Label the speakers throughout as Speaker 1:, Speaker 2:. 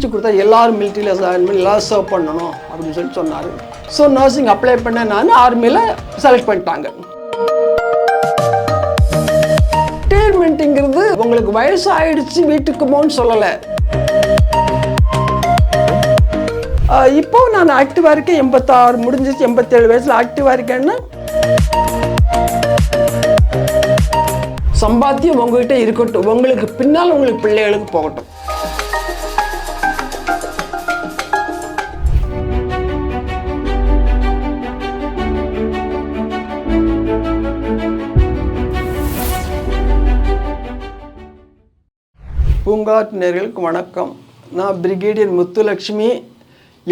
Speaker 1: பிரித்து கொடுத்தா எல்லாரும் மிலிட்ரியில் ஜாயின் பண்ணி எல்லோரும் சர்வ் பண்ணணும் அப்படின்னு சொல்லி சொன்னார். ஸோ நர்சிங் அப்ளை பண்ண நான் ஆர்மியில் செலக்ட் பண்ணிட்டாங்க. ரிட்டையர்மெண்ட்டுங்கிறது உங்களுக்கு வயசு ஆயிடுச்சு வீட்டுக்கு போன்னு சொல்லலை. இப்போ நான் ஆக்டிவாக இருக்கேன் எண்பத்தாறு முடிஞ்சிச்சு எண்பத்தேழு வயசில் ஆக்டிவாக இருக்கேன்னா. சம்பாத்தியம் உங்ககிட்ட இருக்கட்டும் உங்களுக்கு பின்னால் உங்களுக்கு பிள்ளைகளுக்கு போகட்டும். பூங்காற்று நேர்களுக்கு வணக்கம். நான் பிரிகேடியர் முத்துலக்ஷ்மி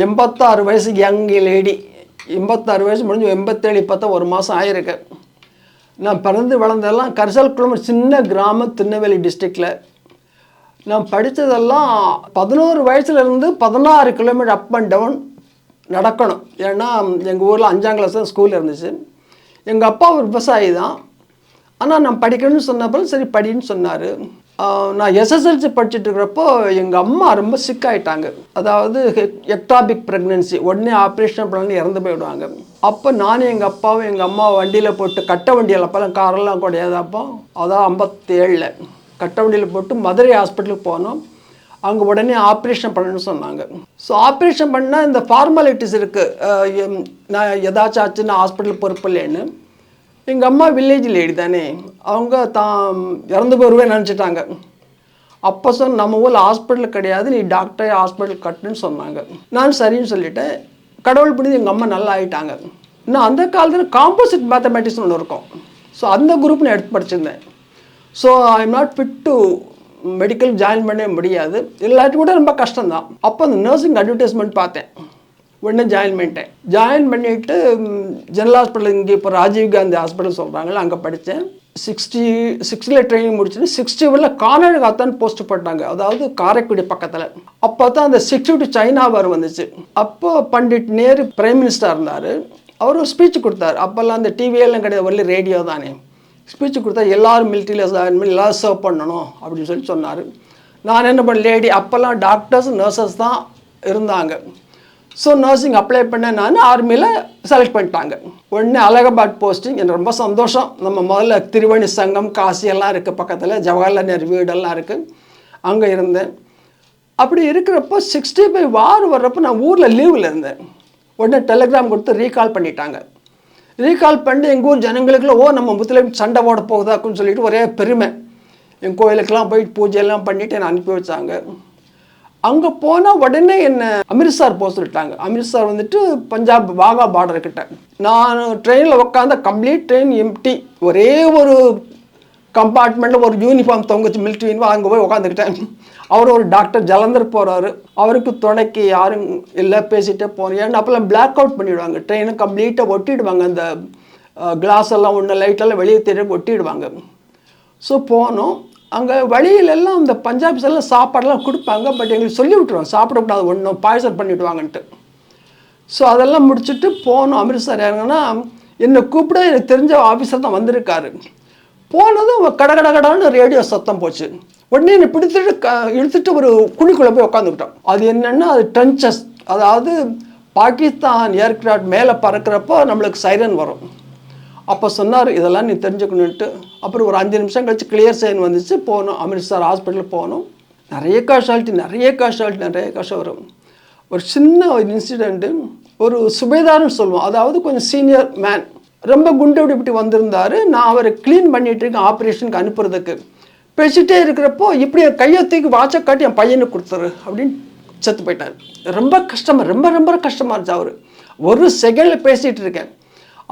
Speaker 1: எண்பத்தாறு வயசு யங் லேடி எண்பத்தாறு வயசு முடிஞ்சு எண்பத்தேழு இப்போத்தான் ஒரு மாதம் ஆயிருக்கு. நான் பிறந்து வளர்ந்ததெல்லாம் கரிசல் குளம் சின்ன கிராமம் திருநெல்வேலி டிஸ்ட்ரிக்டில் நான் படித்ததெல்லாம் பதினோரு வயசுலேருந்து பதினாறு கிலோமீட்டர் அப் அண்ட் டவுன் நடக்கணும். ஏன்னா எங்கள் ஊரில் அஞ்சாம் கிளாஸ் தான் ஸ்கூல் இருந்துச்சு. எங்கள் அப்பா ஒரு விவசாயி தான். ஆனால் நான் படிக்கணும்னு சொன்னப்போ சரி படின்னு சொன்னார். நான் எஸ்எஸ்எல்சி படிச்சுட்டு இருக்கிறப்போ எங்கள் அம்மா ரொம்ப சிக் ஆயிட்டாங்க. அதாவது எக்டாபிக் ப்ரெக்னென்சி உடனே ஆப்ரேஷன் பண்ணி இறந்து போயிடுவாங்க. அப்போ நானும் எங்கள் அப்பாவும் எங்கள் அம்மா வண்டியில் போட்டு கட்ட வண்டியில் அப்போல்லாம் காரெல்லாம் கிடையாது. அப்போ அதான் ஐம்பத்தேழில் கட்ட வண்டியில் போட்டு மதுரை ஹாஸ்பிட்டலுக்கு போனோம். அங்கே உடனே ஆப்ரேஷன் பண்ணணும்னு சொன்னாங்க. ஸோ ஆப்ரேஷன் பண்ணால் இந்த ஃபார்மாலிட்டிஸ் இருக்குது நான் ஏதாச்சும் ஆச்சுன்னா ஹாஸ்பிட்டல் பொறுப்பு இல்லைன்னு. எங்கள் அம்மா வில்லேஜ் லேடி தானே அவங்க தான் இறந்து போயிருவேன் நினச்சிட்டாங்க. அப்போ சொன்ன நம்ம ஊரில் ஹாஸ்பிட்டல் கிடையாது நீ டாக்டரே ஹாஸ்பிட்டல் கட்டுன்னு சொன்னாங்க. நான் சரின்னு சொல்லிட்டேன். கடவுள் புரிஞ்சு எங்கள் அம்மா நல்லா ஆயிட்டாங்க. நான் அந்த காலத்தில் காம்போசிட் மேத்தமேட்டிக்ஸ்னு ஒன்று இருக்கும். ஸோ அந்த குரூப் நான் எடுத்து படிச்சிருந்தேன். So I am not fit to medical join பண்ண முடியாது. இல்லாட்டி கூட ரொம்ப கஷ்டம்தான். அப்போ அந்த நர்சிங் அட்வர்டைஸ்மெண்ட் பார்த்தேன். உடனே ஜாயின் பண்ணிட்டேன். ஜாயின் பண்ணிவிட்டு ஜெனரல் ஹாஸ்பிட்டல் இங்கே இப்போ ராஜீவ் காந்தி ஹாஸ்பிட்டல் சொல்கிறாங்களே அங்கே படித்தேன் சிக்ஸ்டி சிக்ஸ்டியில் ட்ரைனிங் முடிச்சுட்டு சிக்ஸ்டி ஒன்ல கானடகாத்தான் போஸ்ட் போட்டாங்க. அதாவது காரைக்குடி பக்கத்தில். அப்போ தான் அந்த சிக்ஸ்டி டு சைனா வந்துச்சு. அப்போ பண்டிட் நேரு பிரைம் மினிஸ்டர் இருந்தார். அவர் ஒரு ஸ்பீச் கொடுத்தாரு. அப்போல்லாம் அந்த டிவியெல்லாம் கிடையாது. ஒன்லி ரேடியோ தானே. ஸ்பீச் கொடுத்தா எல்லோரும் மிலிட்ரியில் எல்லோரும் சர்வ் பண்ணணும் அப்படின்னு சொல்லி சொன்னார். நான் என்ன பண்ண லேடி அப்போல்லாம் டாக்டர்ஸ் நர்சஸ் தான் இருந்தாங்க. ஸோ நர்சிங் அப்ளை பண்ண நான் ஆர்மியில் செலக்ட் பண்ணிட்டாங்க. உடனே அலகாபாத் போஸ்டிங் எனக்கு ரொம்ப சந்தோஷம். நம்ம முதல்ல திருவணி சங்கம் காசி எல்லாம் இருக்குது பக்கத்தில் ஜவஹர்லால் நேரு வீடெல்லாம் இருக்குது அங்கே இருந்தேன். அப்படி இருக்கிறப்போ சிக்ஸ்டி ஃபைவ் வார் வர்றப்போ நான் ஊரில் லீவில் இருந்தேன். உடனே டெலிகிராம் கொடுத்து ரீகால் பண்ணிட்டாங்க. ரீகால் பண்ணி எங்கள் ஊர் ஜனங்களுக்குள்ள ஓ நம்ம முத்துலேயும் சண்டை போட போகுதாக்குன்னு சொல்லிட்டு ஒரே பெருமை. என் கோயிலுக்கெல்லாம் போயிட்டு பூஜையெல்லாம் பண்ணிவிட்டு என்னை அனுப்பி வச்சாங்க. அங்கே போனால் உடனே என்னை அமிர்த்சர் போக சொல்லிட்டாங்க. அமிர்சார் வந்துட்டு பஞ்சாப் வாகா பார்டர் கிட்ட. நான் ட்ரெயினில் உட்காந்த கம்ப்ளீட் ட்ரெயின் எம்டி ஒரே ஒரு கம்பார்ட்மெண்ட்டில் ஒரு யூனிஃபார்ம் தொங்குச்சு மிலிட்ரி யூனிஃபார்ம் அங்கே போய் உட்காந்துக்கிட்டேன் அவர் ஒரு டாக்டர் ஜலந்தர் போகிறாரு அவருக்கு துணைக்கு யாரும் இல்லை பேசிகிட்டே போகிறேன் ஏன்னா அப்போல்லாம் பிளாக் அவுட் பண்ணிவிடுவாங்க ட்ரெயினை கம்ப்ளீட்டாக ஒட்டிடுவாங்க. அந்த கிளாஸ் எல்லாம் ஒன்று லைட்டெல்லாம் வெளியே தெரிய ஒட்டிடுவாங்க. ஸோ போனோம். அங்கே வழியிலெல்லாம் அந்த பஞ்சாபிஸ் எல்லாம் சாப்பாடெல்லாம் கொடுப்பாங்க பட் எங்களுக்கு சொல்லி விட்டுருவாங்க. சாப்பிடக்கூடாது ஒன்றும் பாய்சல் பண்ணிவிடுவாங்கன்ட்டு ஸோ அதெல்லாம் முடிச்சுட்டு போனோம். அமிர்தசர் இறங்கினா என்னை கூப்பிட எனக்கு தெரிஞ்ச ஆஃபீஸர் தான் வந்திருக்காரு. போனதும் கட கட கடன்னு ரேடியோ சத்தம் போச்சு. உடனே என்னை பிடித்துட்டு க இழுத்துட்டு ஒரு குழிக்குள்ளே போய் உட்காந்துக்கிட்டோம் அது என்னென்னா அது ட்ரென்ச்சஸ் அதாவது பாகிஸ்தான் ஏர்கிராஃப்ட் மேலே பறக்கிறப்போ நம்மளுக்கு சைரன் வரும். அப்போ சொன்னார் இதெல்லாம் நீ தெரிஞ்சுக்கணுன்ட்டு அப்புறம் ஒரு அஞ்சு நிமிஷம் கழிச்சு கிளியர் சைன் வந்துச்சு போனோம். அமிர்த்சர் ஹாஸ்பிட்டலுக்கு போனோம். நிறைய காஷாலிட்டி நிறைய காஷாலிட்டி நிறைய கஷ்டம் வரும். ஒரு சின்ன ஒரு இன்சிடெண்ட்டு ஒரு சுபேதார்னு சொல்லுவோம். அதாவது கொஞ்சம் சீனியர் மேன் ரொம்ப குண்டு இப்படி வந்திருந்தார். நான் அவரை க்ளீன் பண்ணிகிட்டு இருக்கேன் ஆப்ரேஷனுக்கு அனுப்புறதுக்கு. பேசிட்டே இருக்கிறப்போ இப்படி என் கையை தூக்கி வாட்சை காட்டி என் பையனுக்கு கொடுத்துரு அப்படின்னு செத்து போயிட்டார். ரொம்ப கஷ்டமாக ரொம்ப ரொம்ப கஷ்டமாக இருந்துச்சு அவர். ஒரு செகண்டில் பேசிகிட்டு இருக்கேன்.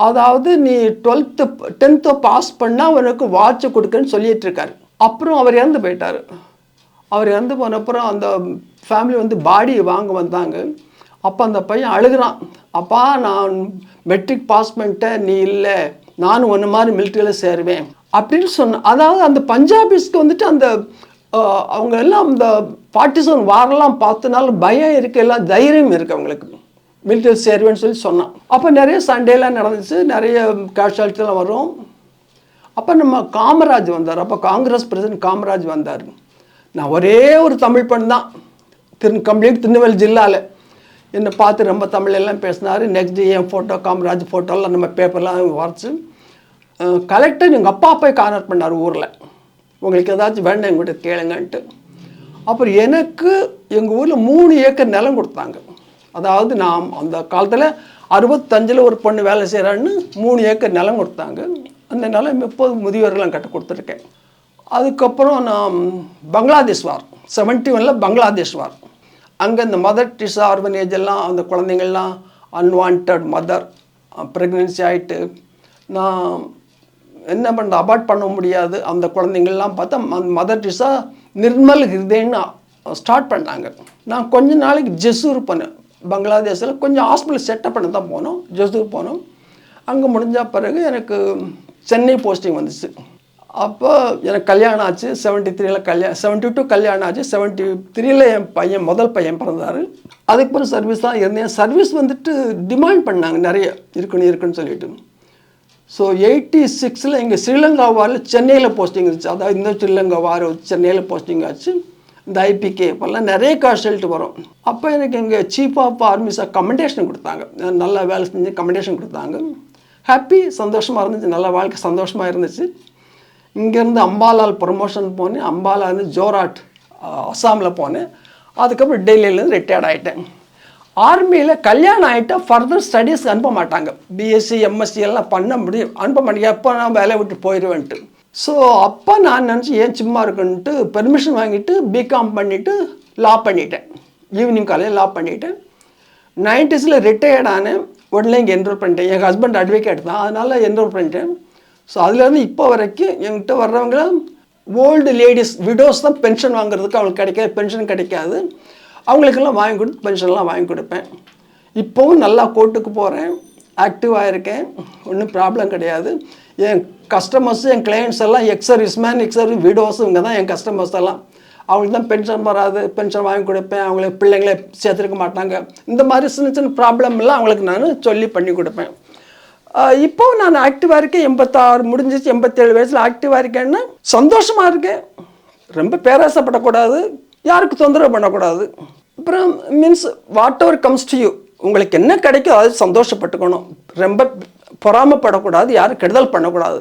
Speaker 1: அதாவது நீ டுவெல்த்து டென்த்தை பாஸ் பண்ணால் உனக்கு வாட்ச் கொடுக்குன்னு சொல்லிட்டு இருக்காரு அப்புறம் அவர் இறந்து போயிட்டார். அவர் இறந்து போன அப்புறம் அந்த ஃபேமிலி வந்து பாடி வாங்க வந்தாங்க. அப்போ அந்த பையன் அழுகிறான். அப்பா நான் மெட்ரிக் பாஸ் பண்ணிட்டேன் நீ இல்லை. நானும் ஒன்று மாதிரி மிலிட்ரியில் சேருவேன். அப்படின்னு சொன்ன அதாவது அந்த பஞ்சாபிஸ்க்கு வந்துட்டு அந்த அவங்க எல்லாம் அந்த பார்ட்டிசன் வாரெல்லாம் பார்த்தனால பயம் இருக்கு எல்லாம் தைரியம் இருக்குது அவங்களுக்கு. மிலிட்டரி சேருவேன்னு சொல்லி சொன்னான். அப்போ நிறைய சண்டேலாம் நடந்துச்சு நிறைய கேஷுவாலிட்டிலாம் வரும். அப்போ நம்ம காமராஜ் வந்தார். அப்போ காங்கிரஸ் பிரசிடென்ட் காமராஜ் வந்தார். நான் ஒரே ஒரு தமிழ் பெண் தான். திரு கம்ப்ளீட் திருநெல்வேலி ஜில்லாவில் என்னை பார்த்து ரொம்ப தமிழ் எல்லாம் பேசினார். நெக்ஸ்ட் டே என் ஃபோட்டோ காமராஜ் ஃபோட்டோலாம் நம்ம பேப்பர்லாம் வரைச்சி. கலெக்டர் எங்கள் அப்பா போய் கான்வெர்ட் பண்ணார் ஊரில். உங்களுக்கு ஏதாச்சும் வேண்டாம் எங்கிட்ட கேளுங்கன்ட்டு. அப்புறம் எனக்கு எங்கள் ஊரில் மூணு ஏக்கர் நிலம் கொடுத்தாங்க. அதாவது நான் அந்த காலத்தில் அறுபத்தஞ்சில் ஒரு பொண்ணு வேலை செய்கிறான்னு மூணு ஏக்கர் நிலம் கொடுத்தாங்க. அந்த நிலம் எப்போது முதியோர்கள்லாம் கட்ட கொடுத்துருக்கேன். அதுக்கப்புறம் நான் பங்களாதேஷ் வார் செவன்ட்டி ஒனில் பங்களாதேஷ் வார். அங்கே இந்த மதர் டிசா ஆர்பனேஜ் எல்லாம் அந்த குழந்தைங்கள்லாம் அன்வான்ட் மதர் ப்ரெக்னென்சி ஆகிட்டு நான் என்ன பண்ண அபார்ட் பண்ண முடியாது. அந்த குழந்தைங்கள்லாம் பார்த்தா அந்த மதர் டிசா நிர்மல் ஹிருதேன்னு ஸ்டார்ட் பண்ணாங்க நான் கொஞ்ச நாளைக்கு ஜெசூர் பண்ணேன் பங்களாதேஷில் கொஞ்சம் ஹாஸ்பிட்டல் செட்டப் பண்ண தான் போனோம் ஜோசூர் போனோம். அங்கே முடிஞ்ச பிறகு எனக்கு சென்னை போஸ்டிங் வந்துச்சு. அப்போ எனக்கு கல்யாணம் ஆச்சு செவன்ட்டி த்ரீல கல்யாணம் செவன்ட்டி டூ கல்யாணம் ஆச்சு செவன்ட்டி த்ரீல என் பையன் முதல் பையன் பிறந்தார். அதுக்கப்புறம் சர்வீஸ் தான் இருந்தேன். சர்வீஸ் வந்துட்டு டிமாண்ட் பண்ணாங்க நிறைய இருக்கணும் இருக்குன்னு சொல்லிட்டு. ஸோ எயிட்டி சிக்ஸில் இங்கே ஸ்ரீலங்கா வாரில் சென்னையில் போஸ்டிங் இருந்துச்சு. அதாவது இந்த ஸ்ரீலங்கா வார் சென்னையில் போஸ்டிங் ஆச்சு. இந்த ஐபிகே இப்போல்லாம் நிறைய காஸ்டல்ட்டு வரும். அப்போ எனக்கு இங்கே சீஃப் ஆஃப் ஆர்மிஸாக கமெண்டேஷன் கொடுத்தாங்க. நல்லா வேலை செஞ்சு கமெண்டேஷன் கொடுத்தாங்க. ஹாப்பி சந்தோஷமாக இருந்துச்சு. நல்ல வாழ்க்கை சந்தோஷமாக இருந்துச்சு. இங்கேருந்து அம்பாலால் ப்ரொமோஷன் போனேன். அம்பாலா இருந்து ஜோராட் அஸ்ஸாமில் போனேன். அதுக்கப்புறம் டெல்லியிலேருந்து ரிட்டையர்ட் ஆகிட்டேன் ஆர்மியில் கல்யாணம் ஆகிட்டால் ஃபர்தர் ஸ்டடீஸ்க்கு அனுப்ப மாட்டாங்க. பிஎஸ்சி எம்எஸ்சி எல்லாம் பண்ண முடியும். அனுப்ப மாட்டாங்க. எப்போ நான் வேலையை விட்டு போயிடுவேன்ட்டு. ஸோ அப்போ நான் நினச்சி ஏன் சும்மா இருக்குன்ட்டு பெர்மிஷன் வாங்கிட்டு பிகாம் பண்ணிவிட்டு லா பண்ணிட்டேன். ஈவினிங் காலையில் லா பண்ணிட்டேன். நைன்டிஸில் ரிட்டையர்ட் ஆனேன். உடனே இங்கே என்ரோல் பண்ணிட்டேன். என் ஹஸ்பண்ட் அட்வொகேட் தான். அதனால் என்ரோல் பண்ணிட்டேன். ஸோ அதுலேருந்து இப்போ வரைக்கும் என்கிட்ட வர்றவங்க ஓல்டு லேடிஸ் விடோஸ் தான் பென்ஷன் வாங்குறதுக்கு அவங்களுக்கு கிடைக்காது. பென்ஷன் கிடைக்காது. அவங்களுக்கெல்லாம் வாங்கி கொடுத்து பென்ஷன்லாம் வாங்கி கொடுப்பேன். இப்போவும் நல்லா கோர்ட்டுக்கு போகிறேன் ஆக்டிவாக இருக்கேன். ஒன்றும் ப்ராப்ளம் கிடையாது. என் கஸ்டமர்ஸ் என் கிளையண்ட்ஸ் எல்லாம் ex service man ex service widows இவங்க தான் என் கஸ்டமர்ஸ் எல்லாம். அவங்களுக்கு தான் பென்ஷன் வராது பென்ஷன் வாங்கி கொடுப்பேன். அவங்களுக்கு பிள்ளைங்களே சேர்த்துருக்க மாட்டாங்க. இந்த மாதிரி சின்ன சின்ன ப்ராப்ளம் எல்லாம் அவங்களுக்கு நான் சொல்லி பண்ணி கொடுப்பேன். இப்போ நான் ஆக்டிவாக இருக்கேன். எண்பத்தாறு முடிஞ்சிச்சு எண்பத்தேழு வயசில் ஆக்டிவாக இருக்கேன்னு சந்தோஷமாக இருக்கேன். ரொம்ப பேராசைப்படக்கூடாது. யாருக்கு தொந்தரவு பண்ணக்கூடாது. அப்புறம் means whatever comes to you உங்களுக்கு என்ன கிடைக்கோ அது சந்தோஷப்பட்டுக்கணும். ரொம்ப பொறாமப்படக்கூடாது யாரும் கெடுதல் பண்ணக்கூடாது.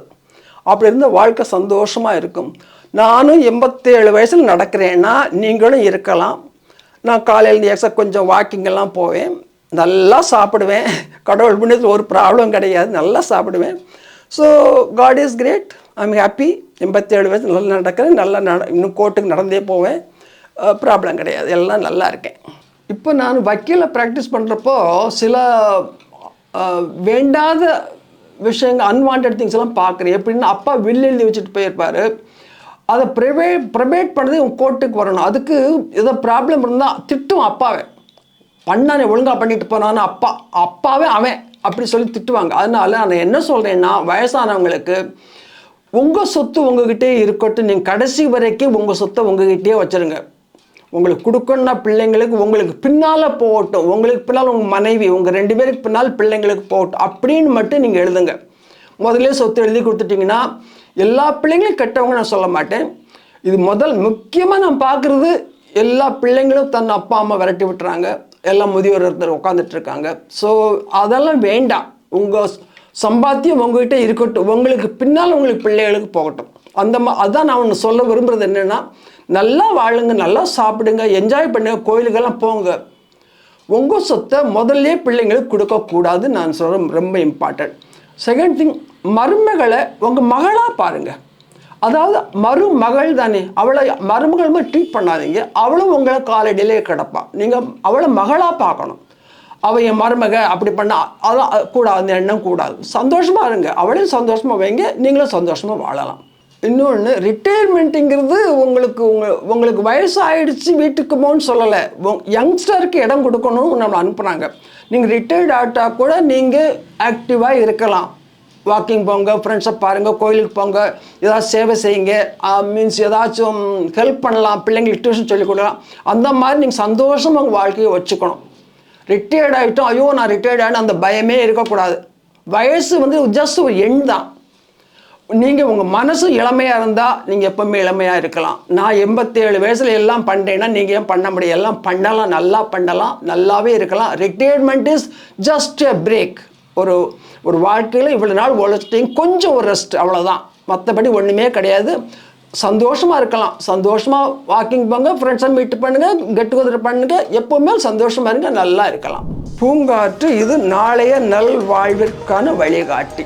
Speaker 1: அப்படி இருந்த வாழ்க்கை சந்தோஷமாக இருக்கும். நானும் எண்பத்தேழு வயசில் நடக்கிறேன்னா நீங்களும் இருக்கலாம். நான் காலையில் எக்ஸ கொஞ்சம் வாக்கிங்கெல்லாம் போவேன். நல்லா சாப்பிடுவேன். கடவுள் புண்ணியத்தில் ஒரு ப்ராப்ளம் கிடையாது. நல்லா சாப்பிடுவேன். So God is great I'm happy எண்பத்தேழு வயசு நல்லா நடக்கிறேன். நல்லா நட இன்னும் கோர்ட்டுக்கு நடந்தே போவேன். ப்ராப்ளம் கிடையாது. எல்லாம் நல்லா இருக்கேன். இப்போ நான் வக்கீலை ப்ராக்டிஸ் பண்ணுறப்போ சில வேண்டாத விஷயங்கள் அன்வான்ட் திங்ஸ் எல்லாம் பார்க்குறேன். எப்படின்னா அப்பா வில் எழுதி வச்சுட்டு போயிருப்பார். அதை ப்ரைவேட் ப்ரைவேட் பண்ணது உன் கோர்ட்டுக்கு வரணும். அதுக்கு ஏதோ ப்ராப்ளம் இருந்தால் திட்டும் அப்பாவை. பண்ணானே ஒழுங்காக பண்ணிட்டு போனான்னு அப்பா. அப்பாவே அவன் அப்படி சொல்லி திட்டுவாங்க. அதனால நான் என்ன சொல்கிறேன்னா வயசானவங்களுக்கு உங்கள் சொத்து உங்ககிட்டே இருக்கட்டும். நீங்கள் கடைசி வரைக்கும் உங்கள் சொத்தை உங்ககிட்டயே வச்சுருங்க. உங்களுக்கு கொடுக்கணும்னா பிள்ளைங்களுக்கு உங்களுக்கு பின்னால் போகட்டும். உங்களுக்கு பின்னால் உங்கள் மனைவி உங்கள் ரெண்டு பேருக்கு பின்னால் பிள்ளைங்களுக்கு போகட்டும். அப்படின்னு மட்டும் நீங்கள் எழுதுங்க. முதல்ல சொத்து எழுதி கொடுத்துட்டிங்கன்னா எல்லா பிள்ளைங்களும் கெட்டவங்க நான் சொல்ல மாட்டேன். இது முதல் முக்கியமாக நான் பார்க்குறது எல்லா பிள்ளைங்களும் தன் அப்பா அம்மா விரட்டி விட்டுறாங்க. எல்லாம் முதியோர் ஒருத்தர் உட்காந்துட்டு இருக்காங்க. ஸோ அதெல்லாம் வேண்டாம். உங்கள் சம்பாத்தியம் உங்ககிட்ட இருக்கட்டும். உங்களுக்கு பின்னால் உங்களுக்கு பிள்ளைகளுக்கு போகட்டும். அந்த மா அதான் நான் ஒன்று சொல்ல விரும்புகிறது என்னென்னா நல்லா வாழுங்க நல்லா சாப்பிடுங்க என்ஜாய் பண்ணுங்க கோயிலுக்கெல்லாம் போங்க. உங்கள் சொத்தை முதல்ல பிள்ளைங்களுக்கு கொடுக்கக்கூடாது நான் சொல்கிறேன் ரொம்ப இம்பார்ட்டன்ட் செகண்ட் திங் மருமகளை உங்கள் மகளாக பாருங்கள் அதாவது மருமகள் தானே அவளை மருமகள் மாதிரி ட்ரீட் பண்ணாதீங்க. அவளும் உங்களை காலடியிலே கிடப்பா. நீங்கள் அவளை மகளாக பார்க்கணும். அவள் என் மருமக அப்படி பண்ண அதான் கூடாது அந்த எண்ணம் கூடாது. சந்தோஷமாக இருங்க. அவளையும் சந்தோஷமாக வைங்க நீங்களும் சந்தோஷமாக வாழலாம். இன்னொன்று ரிட்டையர்மெண்ட்டுங்கிறது உங்களுக்கு உங்க உங்களுக்கு வயசு ஆயிடுச்சு வீட்டுக்கு போன்னு சொல்லலை. யங்ஸ்டருக்கு இடம் கொடுக்கணும்னு நம்மளை அனுப்புகிறாங்க நீங்கள் ரிட்டையர்ட் ஆகிட்டா கூட நீங்கள் ஆக்டிவாக இருக்கலாம். வாக்கிங் போங்க ஃப்ரெண்ட்ஸை பாருங்கள் கோயிலுக்கு போங்க ஏதாவது சேவை செய்யுங்க. மீன்ஸ் ஏதாச்சும் ஹெல்ப் பண்ணலாம் பிள்ளைங்களுக்கு டியூஷன் சொல்லிக் கொடுக்கலாம். அந்த மாதிரி நீங்கள் சந்தோஷமாக உங்கள் வாழ்க்கையை வச்சுக்கணும். ரிட்டையர்ட் ஆகிட்டோம் ஐயோ நான் ரிட்டையர்ட் ஆன அந்த பயமே இருக்கக்கூடாது. வயசு வந்து ஜஸ்ட் ஒரு எண் தான். நீங்கள் உங்கள் மனசு இளமையாக இருந்தால் நீங்கள் எப்பவுமே இளமையாக இருக்கலாம். நான் எண்பத்தேழு வயசில் எல்லாம் பண்ணுறேன்னா நீங்கள் ஏன் பண்ண முடியும் எல்லாம் பண்ணலாம் நல்லா பண்ணலாம் நல்லாவே இருக்கலாம். Retirement is just a break ஒரு ஒரு வாழ்க்கையில் இவ்வளோ நாள் உழைச்சிட்டிங்க கொஞ்சம் ஒரு ரெஸ்ட் அவ்வளோதான் மற்றபடி ஒன்றுமே கிடையாது. சந்தோஷமாக இருக்கலாம். சந்தோஷமாக வாக்கிங் போங்க ஃப்ரெண்ட்ஸை மீட் பண்ணுங்கள் கெட் டுகெதர் பண்ணுங்கள் எப்போவுமே சந்தோஷமாக இருங்க நல்லா இருக்கலாம். பூங்காற்று இது நாளைய நல் வாழ்விற்கான வழிகாட்டி.